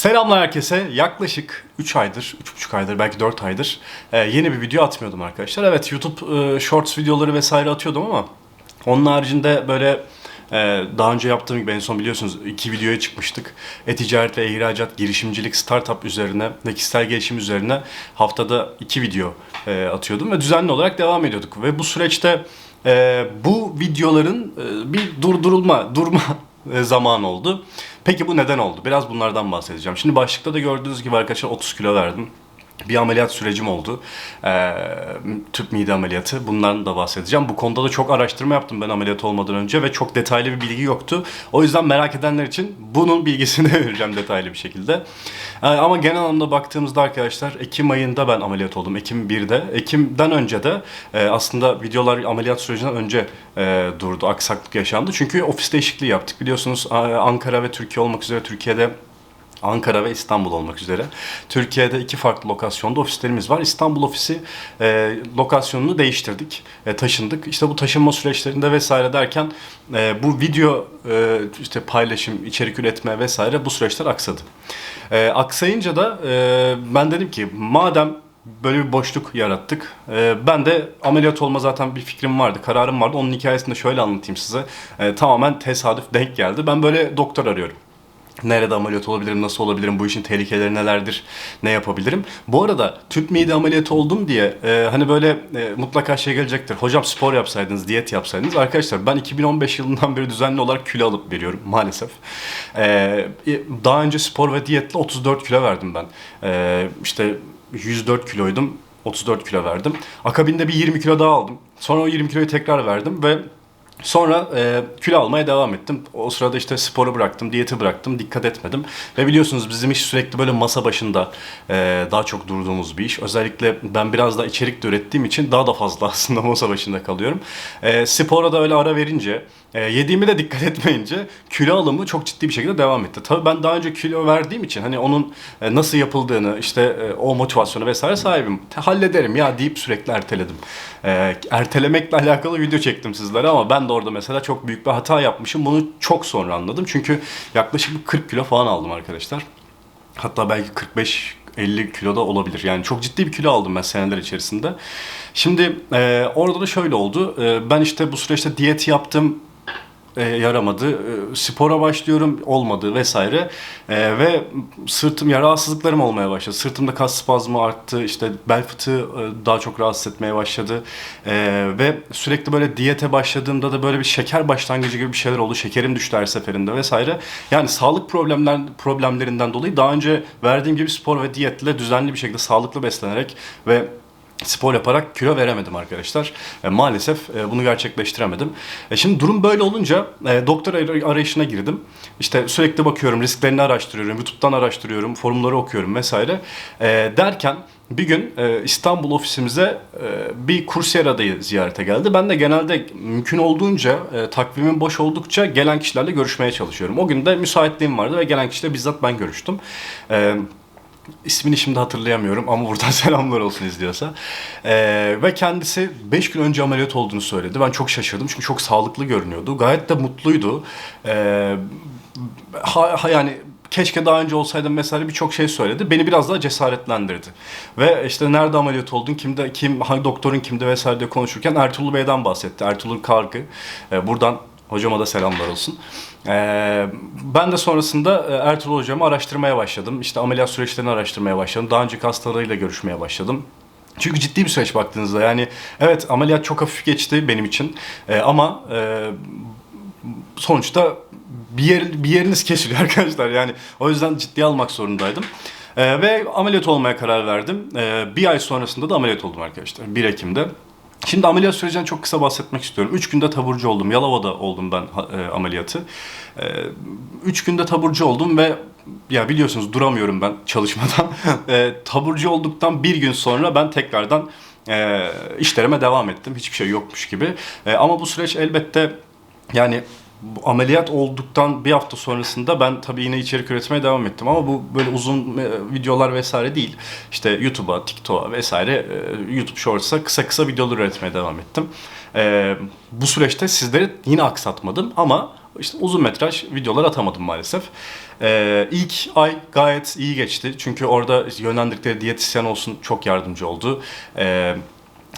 Selamlar herkese. Yaklaşık 3 aydır, 3,5 aydır, belki 4 aydır e, yeni bir video atmıyordum arkadaşlar. Evet YouTube e, Shorts videoları vesaire atıyordum ama onun haricinde böyle e, daha önce yaptığım gibi en son biliyorsunuz iki videoya çıkmıştık. E-ticaret ve ihracat, girişimcilik, startup üzerine ve kişisel gelişim üzerine haftada iki video atıyordum ve düzenli olarak devam ediyorduk. Ve bu süreçte bu videoların bir durdurulma, durma zaman oldu. Peki bu neden oldu? Biraz bunlardan bahsedeceğim. Şimdi başlıkta da gördüğünüz gibi arkadaşlar 30 kilo verdim. Bir ameliyat sürecim oldu. Ee, tüp mide ameliyatı. Bundan da bahsedeceğim. Bu konuda da çok araştırma yaptım ben ameliyat olmadan önce ve çok detaylı bir bilgi yoktu. O yüzden merak edenler için bunun bilgisini vereceğim detaylı bir şekilde. Ee, ama genel anlamda baktığımızda arkadaşlar Ekim ayında ben ameliyat oldum. Ekim 1'de. Ekim'den önce de e, aslında videolar ameliyat sürecinden önce e, durdu. Aksaklık yaşandı. Çünkü ofis değişikliği yaptık. Biliyorsunuz Ankara ve Türkiye olmak üzere Türkiye'de Ankara ve İstanbul olmak üzere. Türkiye'de iki farklı lokasyonda ofislerimiz var. İstanbul ofisi e, lokasyonunu değiştirdik, e, taşındık. İşte bu taşınma süreçlerinde vesaire derken e, bu video e, işte paylaşım, içerik üretme vesaire bu süreçler aksadı. E, aksayınca da e, ben dedim ki madem böyle bir boşluk yarattık. E, ben de ameliyat olma zaten bir fikrim vardı, kararım vardı. Onun hikayesini de şöyle anlatayım size. E, tamamen tesadüf denk geldi. Ben böyle doktor arıyorum. Nerede ameliyat olabilirim, nasıl olabilirim, bu işin tehlikeleri nelerdir, ne yapabilirim? Bu arada tüp mide ameliyatı oldum diye e, hani böyle e, mutlaka şey gelecektir. Hocam spor yapsaydınız, diyet yapsaydınız. Arkadaşlar ben 2015 yılından beri düzenli olarak kilo alıp veriyorum maalesef. E, daha önce spor ve diyetle 34 kilo verdim ben. E, işte 104 kiloydum, 34 kilo verdim. Akabinde bir 20 kilo daha aldım. Sonra o 20 kiloyu tekrar verdim ve Sonra e, kilo almaya devam ettim. O sırada işte sporu bıraktım, diyeti bıraktım, dikkat etmedim. Ve biliyorsunuz bizim iş sürekli böyle masa başında e, daha çok durduğumuz bir iş. Özellikle ben biraz da içerik de ürettiğim için daha da fazla aslında masa başında kalıyorum. E, spora da öyle ara verince, e, yediğimi de dikkat etmeyince kilo alımı çok ciddi bir şekilde devam etti. Tabii ben daha önce kilo verdiğim için hani onun e, nasıl yapıldığını, işte e, o motivasyonu vesaire sahibim. Hallederim ya deyip sürekli erteledim. E, ertelemekle alakalı video çektim sizlere ama ben de orada mesela çok büyük bir hata yapmışım. Bunu çok sonra anladım. Çünkü yaklaşık 40 kilo falan aldım arkadaşlar. Hatta belki 45 50 kilo da olabilir. Yani çok ciddi bir kilo aldım ben seneler içerisinde. Şimdi e, orada da şöyle oldu. E, ben işte bu süreçte diyet yaptım e, yaramadı. E, spora başlıyorum olmadı vesaire. E, ve sırtım ya rahatsızlıklarım olmaya başladı. Sırtımda kas spazmı arttı. İşte bel fıtığı e, daha çok rahatsız etmeye başladı. E, ve sürekli böyle diyete başladığımda da böyle bir şeker başlangıcı gibi bir şeyler oldu. Şekerim düştü her seferinde vesaire. Yani sağlık problemler problemlerinden dolayı daha önce verdiğim gibi spor ve diyetle düzenli bir şekilde sağlıklı beslenerek ve spor yaparak kilo veremedim arkadaşlar. E, maalesef e, bunu gerçekleştiremedim. E, şimdi durum böyle olunca e, doktor arayışına girdim. İşte sürekli bakıyorum, risklerini araştırıyorum, YouTube'dan araştırıyorum, forumları okuyorum vesaire. E, derken bir gün e, İstanbul ofisimize e, bir kursiyer adayı ziyarete geldi. Ben de genelde mümkün olduğunca e, takvimin boş oldukça gelen kişilerle görüşmeye çalışıyorum. O gün de müsaitliğim vardı ve gelen kişiyle bizzat ben görüştüm. E, ismini şimdi hatırlayamıyorum ama buradan selamlar olsun izliyorsa. Ee, ve kendisi 5 gün önce ameliyat olduğunu söyledi. Ben çok şaşırdım çünkü çok sağlıklı görünüyordu. Gayet de mutluydu. Ee, ha, ha, yani keşke daha önce olsaydım mesela birçok şey söyledi. Beni biraz daha cesaretlendirdi. Ve işte nerede ameliyat oldun, kimde, kim, hangi doktorun kimde vesaire diye konuşurken Ertuğrul Bey'den bahsetti. Ertuğrul Kargı. Ee, buradan Hocama da selamlar olsun. Ee, ben de sonrasında e, Ertuğrul hocamı araştırmaya başladım. İşte ameliyat süreçlerini araştırmaya başladım. Daha önceki hastalarıyla görüşmeye başladım. Çünkü ciddi bir süreç baktığınızda yani evet ameliyat çok hafif geçti benim için ee, ama e, sonuçta bir, yer, bir yeriniz kesiliyor arkadaşlar yani o yüzden ciddiye almak zorundaydım. Ee, ve ameliyat olmaya karar verdim. Ee, bir ay sonrasında da ameliyat oldum arkadaşlar 1 Ekim'de. Şimdi ameliyat sürecinden çok kısa bahsetmek istiyorum. Üç günde taburcu oldum. Yalova'da oldum ben e, ameliyatı. E, üç günde taburcu oldum ve ya biliyorsunuz duramıyorum ben çalışmadan. e, taburcu olduktan bir gün sonra ben tekrardan e, işlerime devam ettim. Hiçbir şey yokmuş gibi. E, ama bu süreç elbette yani bu ameliyat olduktan bir hafta sonrasında ben tabii yine içerik üretmeye devam ettim ama bu böyle uzun e, videolar vesaire değil. İşte YouTube'a, TikTok'a vesaire e, YouTube Shorts'a kısa kısa videolar üretmeye devam ettim. E, bu süreçte sizleri yine aksatmadım ama işte uzun metraj videolar atamadım maalesef. Ee, ilk ay gayet iyi geçti. Çünkü orada yönlendirdikleri diyetisyen olsun çok yardımcı oldu. Ee,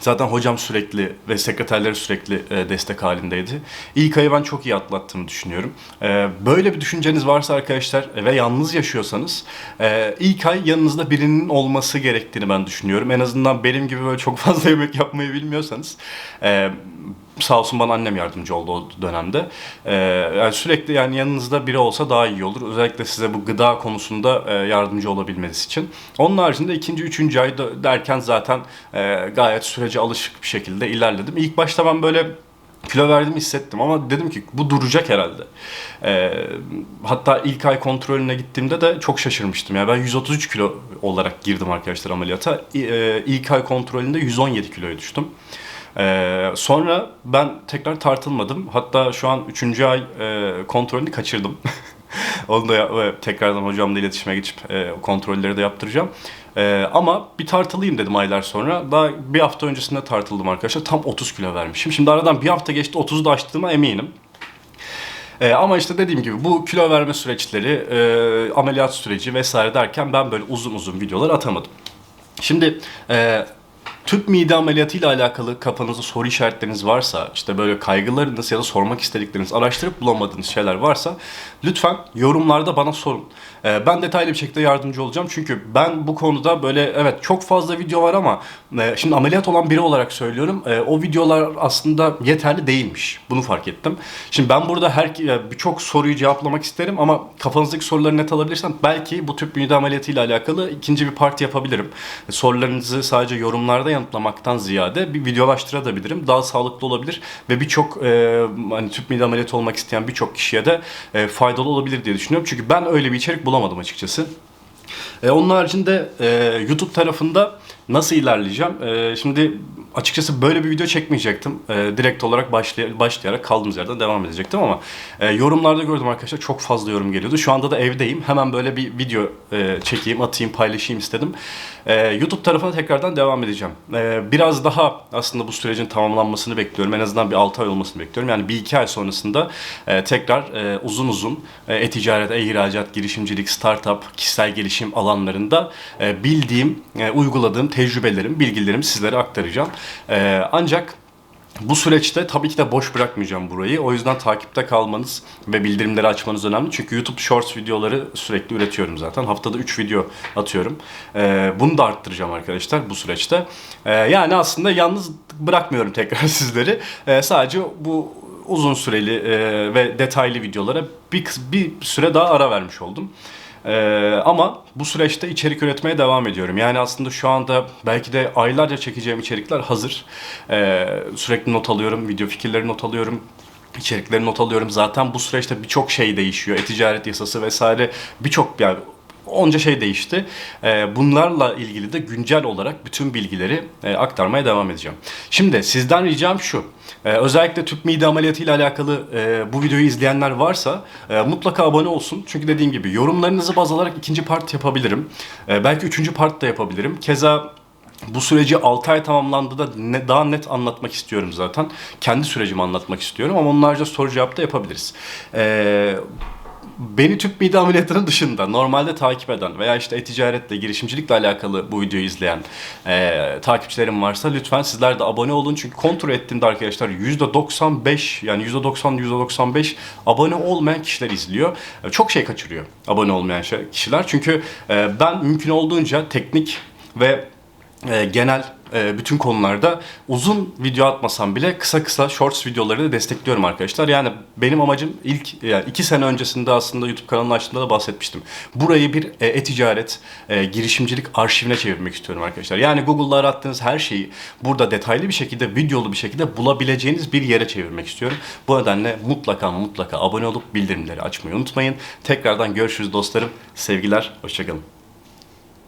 Zaten hocam sürekli ve sekreterleri sürekli e, destek halindeydi. İlk ayı ben çok iyi atlattığımı düşünüyorum. E, böyle bir düşünceniz varsa arkadaşlar ve yalnız yaşıyorsanız e, ilk ay yanınızda birinin olması gerektiğini ben düşünüyorum. En azından benim gibi böyle çok fazla yemek yapmayı bilmiyorsanız e, sağ olsun bana annem yardımcı oldu o dönemde. Ee, yani sürekli yani yanınızda biri olsa daha iyi olur. Özellikle size bu gıda konusunda e, yardımcı olabilmeniz için. Onun haricinde ikinci, üçüncü ay derken zaten e, gayet sürece alışık bir şekilde ilerledim. İlk başta ben böyle kilo verdim hissettim ama dedim ki bu duracak herhalde. Ee, hatta ilk ay kontrolüne gittiğimde de çok şaşırmıştım. Yani ben 133 kilo olarak girdim arkadaşlar ameliyata. İ- e, ilk ay kontrolünde 117 kiloya düştüm. Ee, sonra ben tekrar tartılmadım. Hatta şu an 3. ay e, kontrolünü kaçırdım. Onu da ya- ve tekrardan hocamla iletişime geçip e, kontrolleri de yaptıracağım. E, ama bir tartılayım dedim aylar sonra. Daha bir hafta öncesinde tartıldım arkadaşlar. Tam 30 kilo vermişim. Şimdi aradan bir hafta geçti 30'u da aştığıma eminim. E, ama işte dediğim gibi bu kilo verme süreçleri, e, ameliyat süreci vesaire derken ben böyle uzun uzun videolar atamadım. Şimdi e, tüp mide ameliyatı ile alakalı kafanızda soru işaretleriniz varsa, işte böyle kaygılarınız ya da sormak istedikleriniz, araştırıp bulamadığınız şeyler varsa lütfen yorumlarda bana sorun. E, ben detaylı bir şekilde yardımcı olacağım çünkü ben bu konuda böyle evet çok fazla video var ama e, şimdi ameliyat olan biri olarak söylüyorum e, o videolar aslında yeterli değilmiş. Bunu fark ettim. Şimdi ben burada her ya birçok soruyu cevaplamak isterim ama kafanızdaki soruları net alabilirsem belki bu tüp mide ameliyatı ile alakalı ikinci bir part yapabilirim. E, Sorularınızı sadece yorumlarda yanıtlamaktan ziyade bir videolaştırabilirim. Daha sağlıklı olabilir ve birçok e, hani tüp mide ameliyatı olmak isteyen birçok kişiye de e, faydalı olabilir diye düşünüyorum. Çünkü ben öyle bir içerik bulamadım açıkçası. E, onun haricinde e, YouTube tarafında nasıl ilerleyeceğim? E, şimdi açıkçası böyle bir video çekmeyecektim. E, direkt olarak başlay- başlayarak kaldığımız yerden devam edecektim ama e, yorumlarda gördüm arkadaşlar çok fazla yorum geliyordu. Şu anda da evdeyim. Hemen böyle bir video e, çekeyim, atayım, paylaşayım istedim. E, YouTube tarafına tekrardan devam edeceğim. E, biraz daha aslında bu sürecin tamamlanmasını bekliyorum. En azından bir 6 ay olmasını bekliyorum. Yani bir iki ay sonrasında e, tekrar e, uzun uzun e, e-ticaret, e-ihracat, girişimcilik, startup, kişisel gelişim alanlarında e, bildiğim, e, uyguladığım tecrübelerim, bilgilerimi sizlere aktaracağım. E, ancak bu süreçte tabii ki de boş bırakmayacağım burayı. O yüzden takipte kalmanız ve bildirimleri açmanız önemli. Çünkü YouTube Shorts videoları sürekli üretiyorum zaten. Haftada 3 video atıyorum. Ee, bunu da arttıracağım arkadaşlar bu süreçte. Ee, yani aslında yalnız bırakmıyorum tekrar sizleri. Ee, sadece bu uzun süreli e, ve detaylı videolara bir, bir süre daha ara vermiş oldum. Ee, ama bu süreçte içerik üretmeye devam ediyorum. Yani aslında şu anda belki de aylarca çekeceğim içerikler hazır. Ee, sürekli not alıyorum, video fikirleri not alıyorum. içerikleri not alıyorum. Zaten bu süreçte birçok şey değişiyor. E-ticaret yasası vesaire birçok yani onca şey değişti. Ee, bunlarla ilgili de güncel olarak bütün bilgileri e, aktarmaya devam edeceğim. Şimdi sizden ricam şu. Ee, özellikle tüp mide ameliyatı ile alakalı e, bu videoyu izleyenler varsa e, mutlaka abone olsun. Çünkü dediğim gibi yorumlarınızı baz alarak ikinci part yapabilirim. Belki üçüncü part da yapabilirim. Keza bu süreci 6 ay tamamlandığında ne, daha net anlatmak istiyorum zaten. Kendi sürecimi anlatmak istiyorum ama onlarca soru cevap da yapabiliriz. Ee, beni tüp mide ameliyatının dışında normalde takip eden veya işte e-ticaretle, girişimcilikle alakalı bu videoyu izleyen e, takipçilerim varsa lütfen sizler de abone olun. Çünkü kontrol ettiğimde arkadaşlar %95 yani %90 %95 abone olmayan kişiler izliyor. E, Çok şey kaçırıyor abone olmayan şey- kişiler. Çünkü e, ben mümkün olduğunca teknik ve e, genel e, bütün konularda uzun video atmasam bile kısa kısa shorts videoları da destekliyorum arkadaşlar. Yani benim amacım ilk yani iki sene öncesinde aslında YouTube kanalını açtığımda da bahsetmiştim. Burayı bir e, e-ticaret, e, girişimcilik arşivine çevirmek istiyorum arkadaşlar. Yani Google'da arattığınız her şeyi burada detaylı bir şekilde, videolu bir şekilde bulabileceğiniz bir yere çevirmek istiyorum. Bu nedenle mutlaka mutlaka abone olup bildirimleri açmayı unutmayın. Tekrardan görüşürüz dostlarım. Sevgiler, hoşçakalın.